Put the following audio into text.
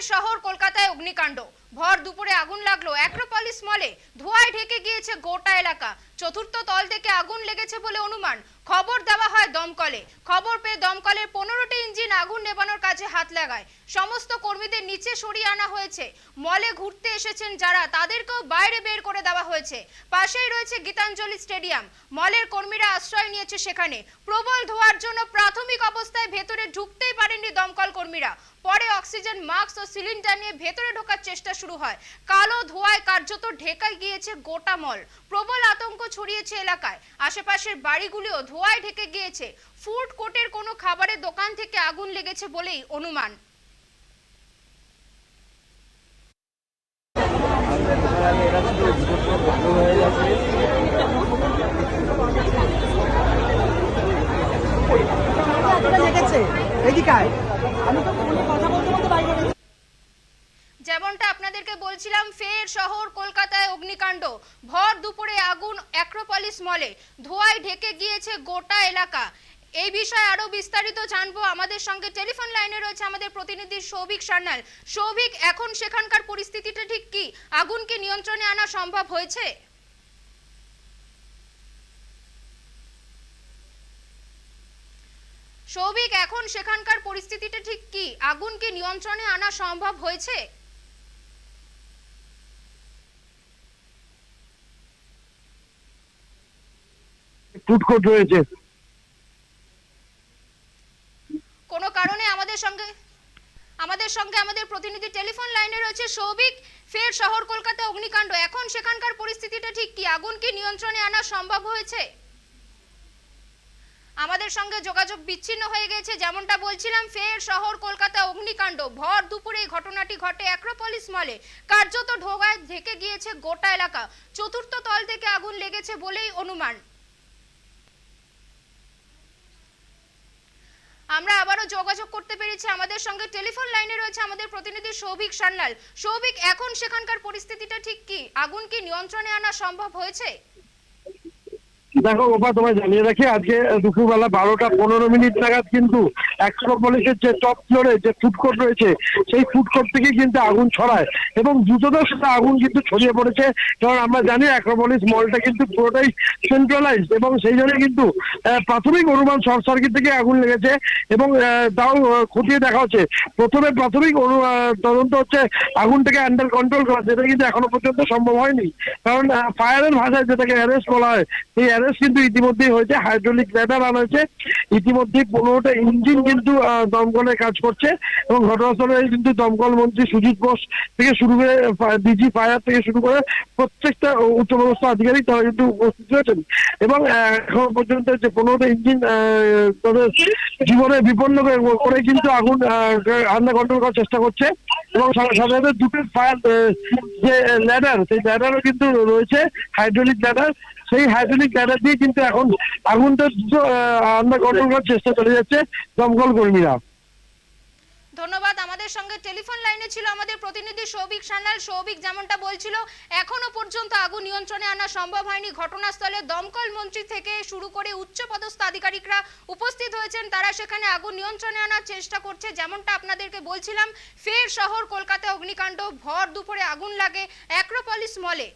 শহর কলকাতায় অগ্নিকাণ্ড। ভর দুপুরে আগুন লাগল। অ্যাক্রোপলিস মলে ধোঁয়ায় ঢেকে গিয়েছে গোটা এলাকা। চতুর্থ তল থেকে আগুন লেগেছে বলে অনুমান। খবর দেওয়া হয় দমকলে। খবর পেয়ে দমকলের পনেরোটি ইঞ্জিন আগুন নেবানোর কাজে হাত লাগায়। সমস্ত কর্মীদের নিচে সরিয়ে আনা হয়েছে। মলে ঘুরতে এসেছেন যারা, তাদেরকেও বাইরে বের করে দেওয়া হয়েছে। পাশেই রয়েছে গীতাঞ্জলি স্টেডিয়াম। মলের কর্মীরা আশ্রয় নিয়েছে সেখানে। প্রবল ধোয়ার জন্য প্রাথমিক অবস্থায় ভেতরে ঢুকতেই পারেননি দমকল কর্মীরা। পরে অক্সিজেন, মাস্ক ও সিলিন্ডার নিয়ে ভেতরে ঢোকার চেষ্টা শুরু হয়। কালো ধোঁয়ায় কার্যত ঢেকাই গিয়েছে গোটা মল। প্রবল আতঙ্ক ছড়িয়েছে এলাকায়। আশেপাশের বাড়িগুলিও ধোঁয়ায় ঢেকে গিয়েছে। ফুড কোর্টের কোনো খাবারের দোকান থেকে আগুন লেগেছে বলেই অনুমান। লেগেছে। আমি তো আপনাদেরকে বলছিলাম, ফের শহর কলকাতায় অগ্নিকাণ্ড। ভর দুপুরে আগুন অ্যাক্রোপলিস মলে। ধোঁয়ায় ঢেকে গিয়েছে গোটা এলাকা। এই বিষয়ে আরও বিস্তারিত জানব আমাদের সঙ্গে। টেলিফোন লাইনে রয়েছে আমাদের প্রতিনিধি সৌভিক সান্যাল। সৌভিক, এখন সেখানকার পরিস্থিতিটা ঠিক কি? আগুন কি নিয়ন্ত্রণে আনা সম্ভব হয়েছে? সৌভিক, এখন সেখানকার পরিস্থিতিটা ঠিক কি? আগুন কি নিয়ন্ত্রণে আনা সম্ভব হয়েছে? ফুড রয়েছে। কোনো কারণে আমাদের সঙ্গে আমাদের সঙ্গে আমাদের প্রতিনিধি টেলিফোন লাইনে রয়েছে সৌভিক, ফের শহর কলকাতা অগ্নিকাণ্ড। এখন সেখানকার পরিস্থিতিটা ঠিক কি? আগুন কি নিয়ন্ত্রণে আনা সম্ভব হয়েছে? আমাদের সঙ্গে যোগাযোগ বিচ্ছিন্ন হয়ে গেছে, যেমনটা বলছিলাম, ফের শহর কলকাতা অগ্নিকাণ্ড। ভর দুপুরে ঘটনাটি ঘটে অ্যাক্রোপলিস মলে। কার্যত ঢোকায় ঢেকে গিয়েছে গোটা এলাকা। চতুর্থ তল থেকে আগুন লেগেছে বলেই অনুমান। আমরা আবারও যোগাযোগ করতে পেরেছি আমাদের সঙ্গে। টেলিফোন লাইনে রয়েছে আমাদের প্রতিনিধি সৌভিক সান্যাল। সৌভিক, এখন সেখানকার পরিস্থিতিটা ঠিক কি? আগুন কি নিয়ন্ত্রণে আনা সম্ভব হয়েছে? দেখো ওপা তোমায় জানিয়ে রাখি, আজকে দুপুরবেলা বারোটা পনেরো মিনিট নাগাদ কিন্তু অ্যাক্সোপলিসের যে টপ ফ্লোরে যে ফুড কোর্ট রয়েছে, সেই ফুড কোর্ট থেকে কিন্তু আগুন ছড়ায়। এবং দ্রুততার সাথে আগুন কিন্তু ছড়িয়ে পড়েছে। কারণ আমরা জানি অ্যাক্রোপলিস মলটা কিন্তু পুরোটাই সেন্ট্রালাইজড এবং সেই জন্য কিন্তু প্রাথমিক অনুমান শর্ট সার্কিট থেকে আগুন লেগেছে এবং তাও খতিয়ে দেখা হচ্ছে। প্রথমে প্রাথমিক তদন্ত হচ্ছে আগুনটাকে আন্ডার কন্ট্রোল করা, যেটা কিন্তু এখনও পর্যন্ত সম্ভব হয়নি। কারণ ফায়ারের ভাষায় যেটাকে অ্যারেস্ট বলা হয়, সেই অ্যারেস্ট কিন্তু ইতিমধ্যেই হয়েছে হাইড্রোলিক ল্যাডার আনা হয়েছে ইতিমধ্যে পনেরোটা ইঞ্জিন কিন্তু আহ, দমকলের কাজ করছে এবং ঘটনাস্থলে কিন্তু দমকল মন্ত্রী সুজিত বোস থেকে শুরু করে ডিজি ফায়ার থেকে শুরু করে প্রত্যেকটা উচ্চ উচ্চপদস্থ আধিকারিক তারা কিন্তু উপস্থিত হয়েছেন এবং এখন পর্যন্ত যে পনেরোটা ইঞ্জিন জীবনে বিপন্ন করে কিন্তু আগুন আন্ডার কন্ট্রোল করার চেষ্টা করছে। এবং সাধারণত দুটো যে ল্যাডার সেই ল্যাডারও কিন্তু রয়েছে হাইড্রোলিক ল্যাডার সেই হাইড্রোলিক ল্যাডার দিয়ে কিন্তু এখন আগুনটা আমরা কন্ট্রোল করার চেষ্টা চলে যাচ্ছে দমকল কর্মীরা। আমাদের সঙ্গে টেলিফোন লাইনে ছিল আমাদের প্রতিনিধি সৌভিক সান্যাল। সৌভিক, যেমনটা বলছিল, এখনও পর্যন্ত আগুন নিয়ন্ত্রণে আনা সম্ভব হয়নি। ঘটনাস্থলে দমকল মন্ত্রী থেকে শুরু করে উচ্চপদস্থ আধিকারিকরা উপস্থিত হয়েছেন। তারা সেখানে আগুন নিয়ন্ত্রণে আনার চেষ্টা করছে। যেমনটা আপনাদেরকে বলছিলাম, ফের শহর, কলকাতা, অগ্নিকাণ্ড, ভর দুপুরে আগুন লাগে, অ্যাক্রোপলিস মলে।